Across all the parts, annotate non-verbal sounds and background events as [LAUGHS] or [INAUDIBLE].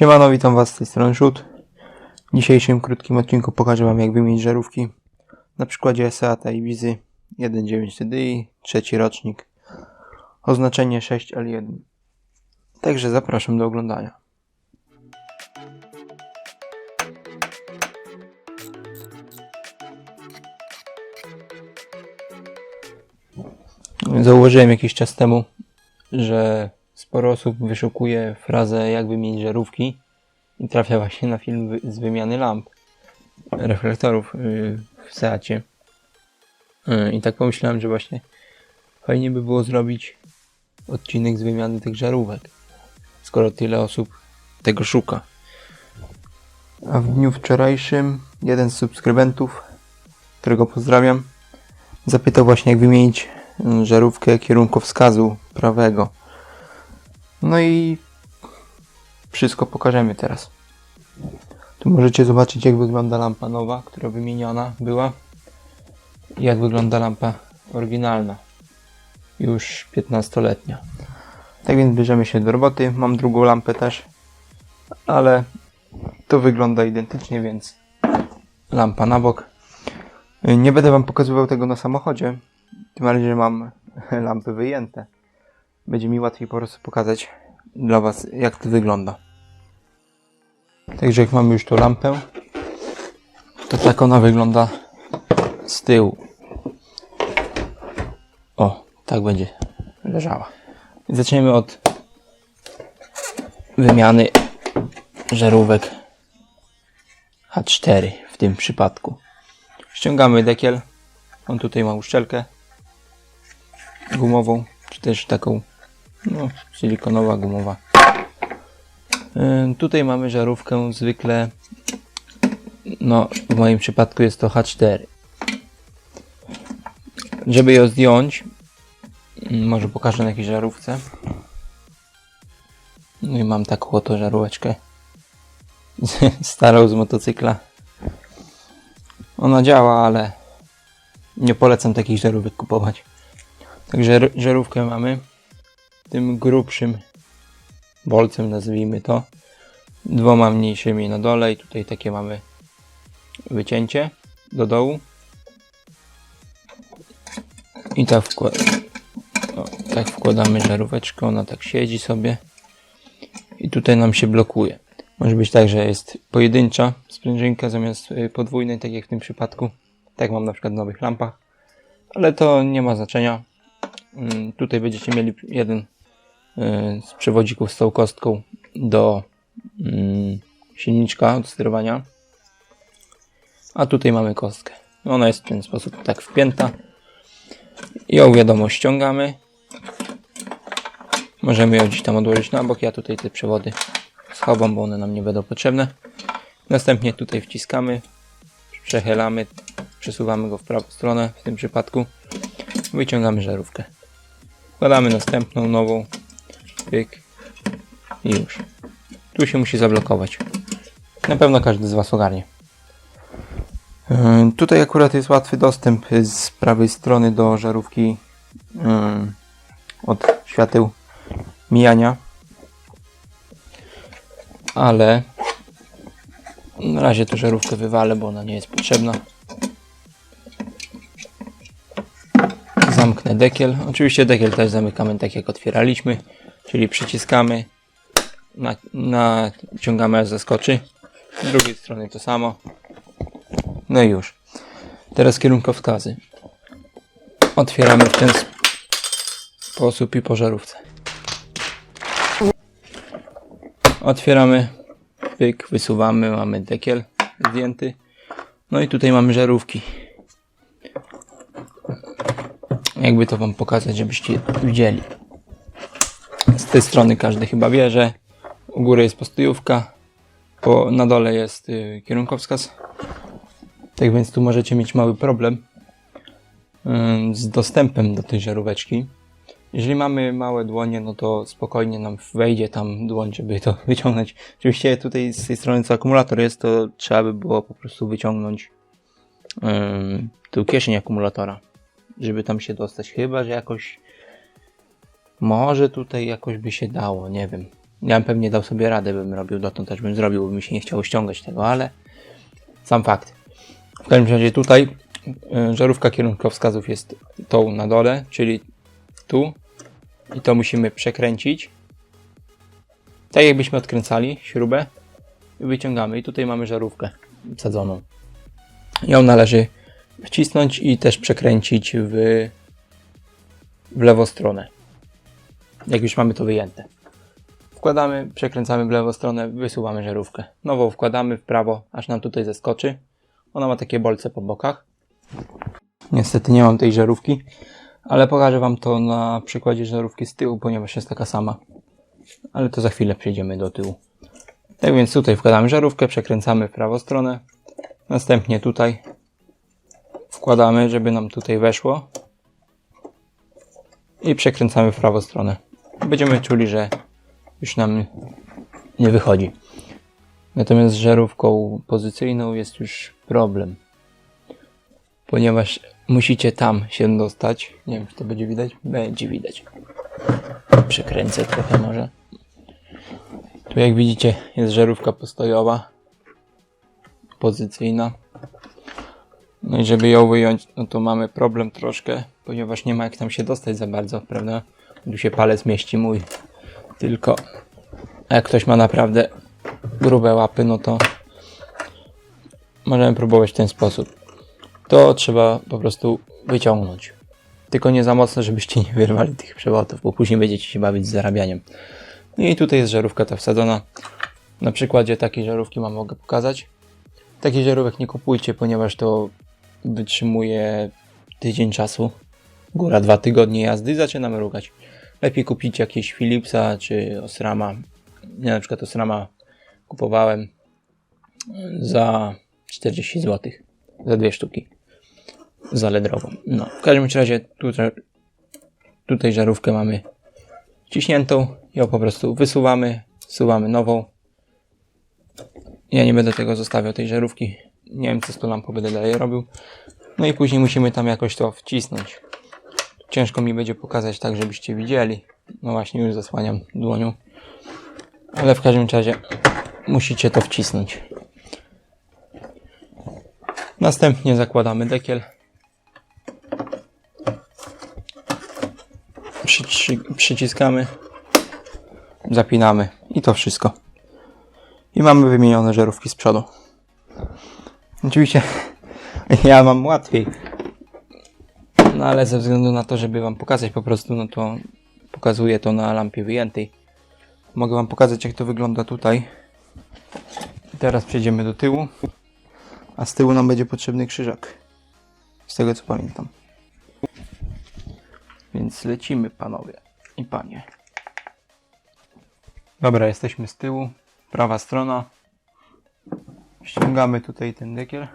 Siemano, witam Was z tej strony Szut. W dzisiejszym krótkim odcinku pokażę Wam jak wymienić żarówki na przykładzie Seata Ibizy 1.9 TDI, trzeci rocznik, oznaczenie 6L1. Także zapraszam do oglądania. Zauważyłem jakiś czas temu, że sporo osób wyszukuje frazę jak wymienić żarówki i trafia właśnie na film z wymiany lamp, reflektorów yy, w Seacie. Yy, I tak pomyślałem, że właśnie fajnie by było zrobić odcinek z wymiany tych żarówek, skoro tyle osób tego szuka. A w dniu wczorajszym jeden z subskrybentów, którego pozdrawiam, zapytał właśnie jak wymienić yy, żarówkę kierunkowskazu prawego. No i wszystko pokażemy teraz. Tu możecie zobaczyć jak wygląda lampa nowa, która wymieniona była. I jak wygląda lampa oryginalna. Już 15-letnia. Tak więc bierzemy się do roboty. Mam drugą lampę też. Ale to wygląda identycznie, więc lampa na bok. Nie będę Wam pokazywał tego na samochodzie. Tym bardziej, że mam lampy wyjęte będzie mi łatwiej po prostu pokazać dla Was, jak to wygląda. Także jak mamy już tą lampę, to tak ona wygląda z tyłu. O, tak będzie leżała. Zaczniemy od wymiany żarówek H4 w tym przypadku. Ściągamy dekiel. On tutaj ma uszczelkę gumową, czy też taką no, silikonowa, gumowa. Yy, tutaj mamy żarówkę zwykle, no w moim przypadku jest to H4. Żeby ją zdjąć, yy, może pokażę na jakiejś żarówce. No i mam taką oto żaróweczkę. [LAUGHS] Starą z motocykla. Ona działa, ale nie polecam takich żarówek kupować. Także żarówkę mamy tym grubszym bolcem, nazwijmy to. Dwoma mniejszymi na dole i tutaj takie mamy wycięcie do dołu. I tak, wkład... o, tak wkładamy żaróweczkę, ona tak siedzi sobie. I tutaj nam się blokuje. Może być tak, że jest pojedyncza sprężynka zamiast y, podwójnej, tak jak w tym przypadku. Tak mam na przykład w nowych lampach. Ale to nie ma znaczenia. Mm, Tutaj będziecie mieli jeden z przewodzików z tą kostką do mm, silniczka, do sterowania. A tutaj mamy kostkę. Ona jest w ten sposób tak wpięta. Ją wiadomo ściągamy. Możemy ją gdzieś tam odłożyć na bok. Ja tutaj te przewody schowam, bo one nam nie będą potrzebne. Następnie tutaj wciskamy, przechylamy, przesuwamy go w prawą stronę w tym przypadku. Wyciągamy żarówkę. Wkładamy następną, nową. Pyk. I już. Tu się musi zablokować. Na pewno każdy z Was ogarnie. Yy, Tutaj akurat jest łatwy dostęp z prawej strony do żarówki yy, od świateł mijania. Ale na razie tę żarówkę wywalę, bo ona nie jest potrzebna. Zamknę dekiel. Oczywiście dekiel też zamykamy tak jak otwieraliśmy, czyli przyciskamy, na, naciągamy aż zaskoczy. Z drugiej strony to samo. No i już. Teraz kierunkowskazy. Otwieramy w ten sp- sposób i po żarówce. Otwieramy, pyk, wysuwamy, mamy dekiel zdjęty. No i tutaj mamy żarówki. Jakby to wam pokazać, żebyście widzieli. Z tej strony każdy chyba wie, że u góry jest postojówka, po, na dole jest y, kierunkowskaz. Tak więc tu możecie mieć mały problem z dostępem do tej żaróweczki. Jeżeli mamy małe dłonie, no to spokojnie nam wejdzie tam dłoń, żeby to [LAUGHS] wyciągnąć. Oczywiście tutaj z tej strony co akumulator jest, to trzeba by było po prostu wyciągnąć ym, tą kieszeń akumulatora, żeby tam się dostać. Chyba, że jakoś może tutaj jakoś by się dało, nie wiem. Ja bym pewnie dał sobie radę, bym robił, dotąd też bym zrobił, bo mi się nie chciało ściągać tego, ale sam fakt. W każdym razie tutaj y, żarówka kierunkowskazów jest tą na dole, czyli tu i to musimy przekręcić. Tak jakbyśmy odkręcali śrubę i wyciągamy. I tutaj mamy żarówkę wsadzoną. Ją należy wcisnąć i też przekręcić w, w lewą stronę. Jak już mamy to wyjęte. Wkładamy, przekręcamy w lewą stronę, wysuwamy żarówkę. Nową wkładamy w prawo, aż nam tutaj zeskoczy. Ona ma takie bolce po bokach. Niestety nie mam tej żarówki, ale pokażę Wam to na przykładzie żarówki z tyłu, ponieważ jest taka sama. Ale to za chwilę przejdziemy do tyłu. Tak więc tutaj wkładamy żarówkę, przekręcamy w prawą stronę. Następnie tutaj wkładamy, żeby nam tutaj weszło. I przekręcamy w prawą stronę. Będziemy czuli, że już nam nie wychodzi. Natomiast z żarówką pozycyjną jest już problem. Ponieważ musicie tam się dostać. Nie wiem, czy to będzie widać. Będzie widać. Przekręcę trochę może. Tu jak widzicie jest żarówka postojowa. Pozycyjna. No i żeby ją wyjąć, no to mamy problem troszkę, ponieważ nie ma jak tam się dostać za bardzo, prawda? Tu się palec mieści mój. Tylko jak ktoś ma naprawdę grube łapy, no to możemy próbować w ten sposób. To trzeba po prostu wyciągnąć. Tylko nie za mocno, żebyście nie wyrwali tych przewodów, bo później będziecie się bawić z zarabianiem. No i tutaj jest żarówka ta wsadzona. Na przykładzie takiej żarówki Wam mogę pokazać. Takich żarówek nie kupujcie, ponieważ to wytrzymuje tydzień czasu. Góra dwa tygodnie jazdy zaczyna mrugać. Lepiej kupić jakieś Philipsa czy Osrama. Ja na przykład Osrama kupowałem za 40 zł. Za dwie sztuki. Za ledrową. No, w każdym razie tutaj, tutaj żarówkę mamy wciśniętą. Ją po prostu wysuwamy, wsuwamy nową. Ja nie będę tego zostawiał, tej żarówki. Nie wiem, co z tą lampą będę dalej robił. No i później musimy tam jakoś to wcisnąć. Ciężko mi będzie pokazać tak, żebyście widzieli. No właśnie, już zasłaniam dłonią. Ale w każdym razie musicie to wcisnąć. Następnie zakładamy dekiel. Przyci przyciskamy, zapinamy i to wszystko. I mamy wymienione żarówki z przodu. Oczywiście [LAUGHS] ja mam łatwiej. No ale ze względu na to, żeby wam pokazać po prostu, no to pokazuję to na lampie wyjętej. Mogę wam pokazać jak to wygląda tutaj. Teraz przejdziemy do tyłu. A z tyłu nam będzie potrzebny krzyżak. Z tego co pamiętam. Więc lecimy panowie i panie. Dobra, jesteśmy z tyłu. Prawa strona. Ściągamy tutaj ten dekiel.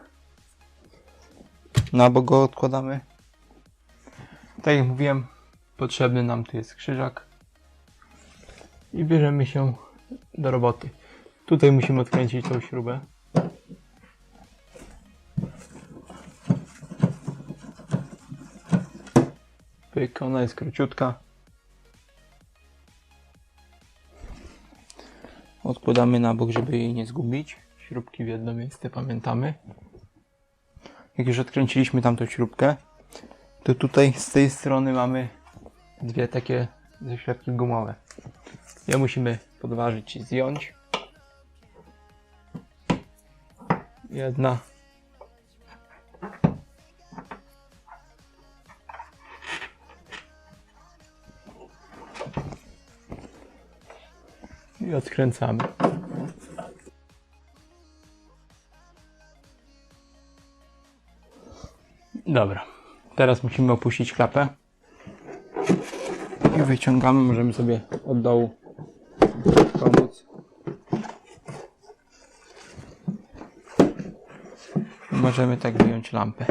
Na bok go odkładamy. Tak jak mówiłem, potrzebny nam tu jest krzyżak. I bierzemy się do roboty. Tutaj musimy odkręcić tą śrubę. Pyk, ona jest króciutka. Odkładamy na bok, żeby jej nie zgubić. Śrubki w jedno miejsce, pamiętamy. Jak już odkręciliśmy tamtą śrubkę, to tutaj z tej strony mamy dwie takie zaślepki gumowe. Je musimy podważyć i zdjąć. Jedna. I odkręcamy. Dobra. Teraz musimy opuścić klapę. I wyciągamy, możemy sobie od dołu pomóc. Możemy tak wyjąć lampę.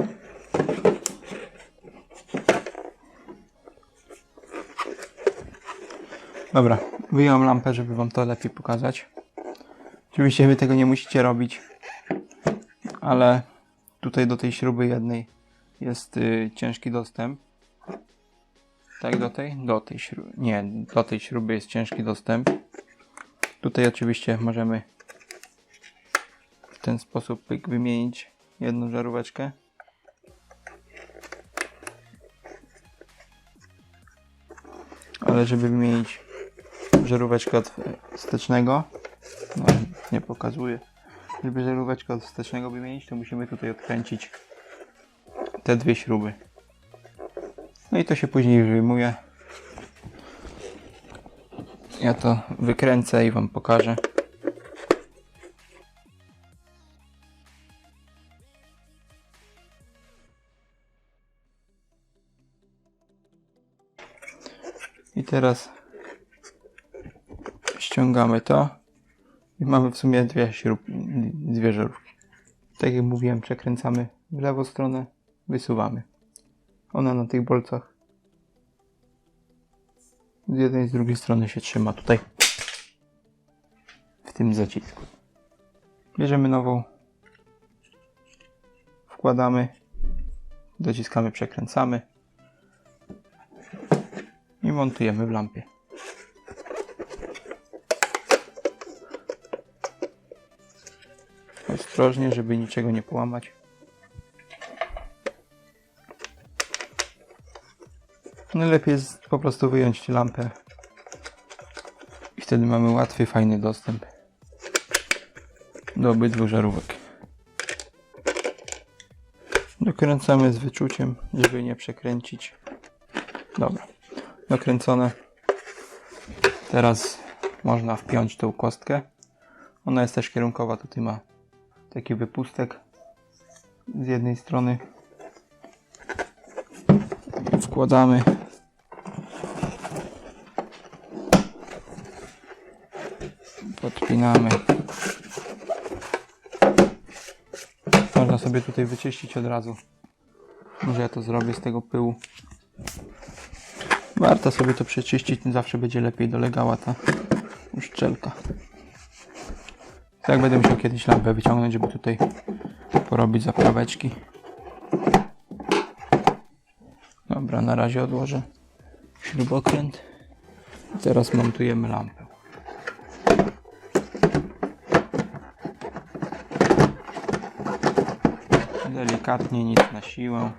Dobra, wyjąłem lampę, żeby Wam to lepiej pokazać. Oczywiście Wy tego nie musicie robić, ale tutaj do tej śruby jednej jest y, ciężki dostęp. Tak, do tej? Do tej śruby. Nie, do tej śruby jest ciężki dostęp. Tutaj oczywiście możemy w ten sposób pyk wymienić jedną żaróweczkę. Ale żeby wymienić żaróweczkę od wstecznego, no nie pokazuję. Żeby żaróweczkę od wstecznego wymienić, to musimy tutaj odkręcić te dwie śruby. No i to się później wyjmuje. Ja to wykręcę i Wam pokażę. I teraz ściągamy to i mamy w sumie dwie śrub, dwie żarówki. Tak jak mówiłem, przekręcamy w lewą stronę, wysuwamy. Ona na tych bolcach z jednej i z drugiej strony się trzyma tutaj w tym zacisku. Bierzemy nową, wkładamy, dociskamy, przekręcamy i montujemy w lampie. Ostrożnie, żeby niczego nie połamać. Najlepiej jest po prostu wyjąć lampę i wtedy mamy łatwy, fajny dostęp do obydwu żarówek. Dokręcamy z wyczuciem, żeby nie przekręcić. Dobra, dokręcone. Teraz można wpiąć tą kostkę. Ona jest też kierunkowa, tutaj ma taki wypustek z jednej strony. Wkładamy. Podpinamy. Można sobie tutaj wyczyścić od razu. Może ja to zrobię z tego pyłu. Warto sobie to przeczyścić, zawsze będzie lepiej dolegała ta uszczelka. Tak będę musiał kiedyś lampę wyciągnąć, żeby tutaj porobić zapraweczki. Dobra, na razie odłożę śrubokręt. Teraz montujemy lampę. Delikatnie, nic na siłę.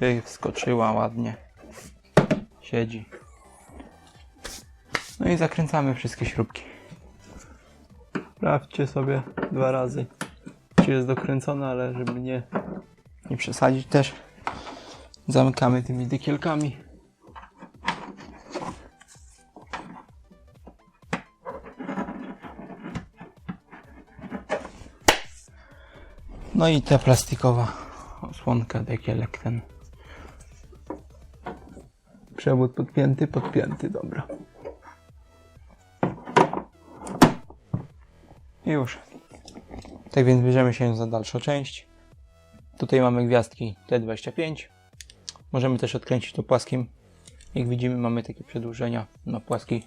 Ej, Wskoczyła ładnie. Siedzi. No i zakręcamy wszystkie śrubki. Sprawdźcie sobie dwa razy, czy jest dokręcona, ale żeby nie, nie przesadzić też. Zamykamy tymi dykielkami. No i ta plastikowa osłonka dekielek ten. Przewód podpięty, podpięty, dobra. I już. Tak więc bierzemy się za dalszą część. Tutaj mamy gwiazdki T25. Możemy też odkręcić to płaskim. Jak widzimy mamy takie przedłużenia na płaski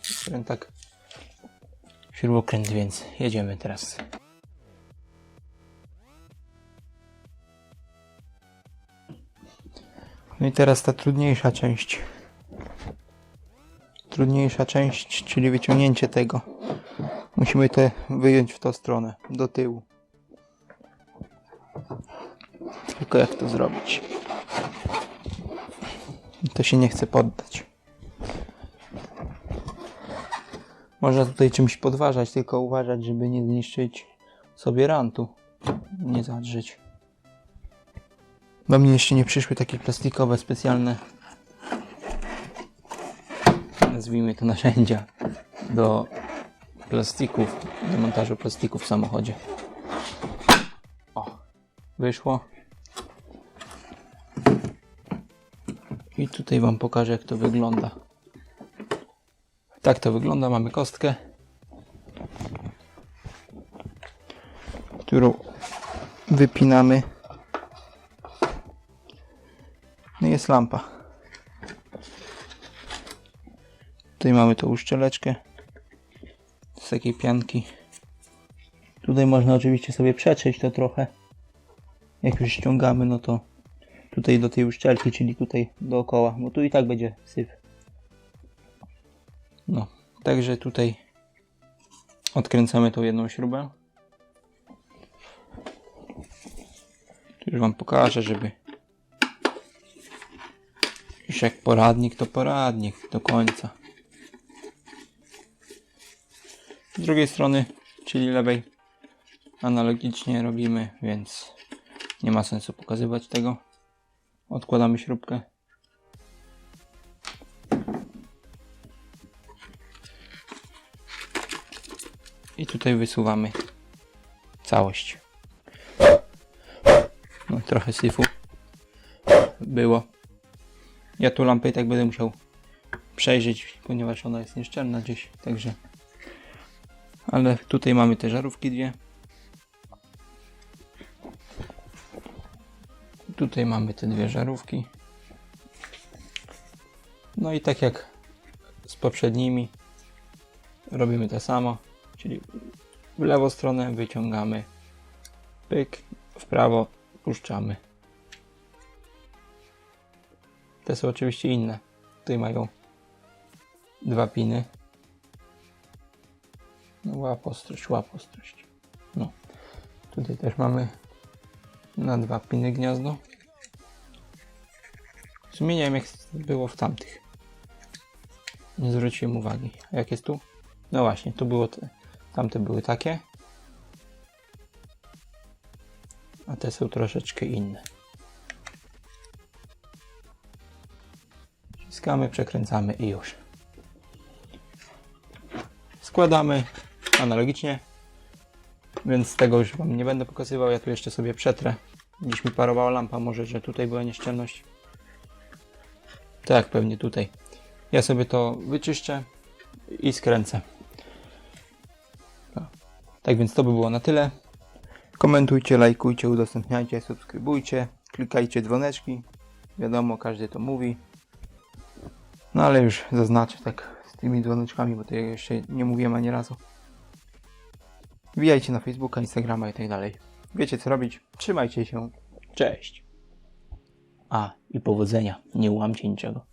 tak śrubokręt, więc jedziemy teraz. No i teraz ta trudniejsza część. Trudniejsza część, czyli wyciągnięcie tego. Musimy to wyjąć w tą stronę, do tyłu. Tylko jak to zrobić? To się nie chce poddać. Można tutaj czymś podważać, tylko uważać, żeby nie zniszczyć sobie rantu. Nie zadrzeć. Do mnie jeszcze nie przyszły takie plastikowe, specjalne nazwijmy to narzędzia do plastików, do montażu plastików w samochodzie. O, wyszło. I tutaj Wam pokażę, jak to wygląda. Tak to wygląda. Mamy kostkę, którą wypinamy. Jest lampa. Tutaj mamy tą uszczeleczkę z takiej pianki. Tutaj można oczywiście sobie przetrzeć to trochę. Jak już ściągamy, no to tutaj do tej uszczelki, czyli tutaj dookoła, bo tu i tak będzie syf. No, także tutaj Odkręcamy tą jedną śrubę. Tu już wam pokażę, żeby już jak poradnik, to poradnik do końca. Z drugiej strony, czyli lewej, analogicznie robimy, więc nie ma sensu pokazywać tego. Odkładamy śrubkę. I tutaj wysuwamy całość. No, trochę syfu było. Ja tu lampę i tak będę musiał przejrzeć, ponieważ ona jest nieszczelna gdzieś, także. Ale tutaj mamy te żarówki dwie. Tutaj mamy te dwie żarówki. No i tak jak z poprzednimi robimy to samo, czyli w lewą stronę wyciągamy pyk, w prawo puszczamy. Te są oczywiście inne. Tutaj mają dwa piny. No, łap ostrość, łap ostrość. No. Tutaj też mamy na dwa piny gniazdo. Zmieniałem jak było w tamtych. Nie zwróciłem uwagi. A jak jest tu? No właśnie, tu było te, tamte były takie. A te są troszeczkę inne. Wciskamy, przekręcamy i już. Składamy analogicznie, więc tego już Wam nie będę pokazywał. Ja tu jeszcze sobie przetrę. Dziś mi parowała lampa, może, że tutaj była nieszczelność. Tak, pewnie tutaj. Ja sobie to wyczyszczę i skręcę. Tak więc to by było na tyle. Komentujcie, lajkujcie, udostępniajcie, subskrybujcie, klikajcie dzwoneczki. Wiadomo, każdy to mówi. No ale już zaznaczę tak z tymi dzwoneczkami, bo to jeszcze nie mówiłem ani razu. Wbijajcie na Facebooka, Instagrama i tak dalej. Wiecie co robić. Trzymajcie się. Cześć. A, i powodzenia. Nie łamcie niczego.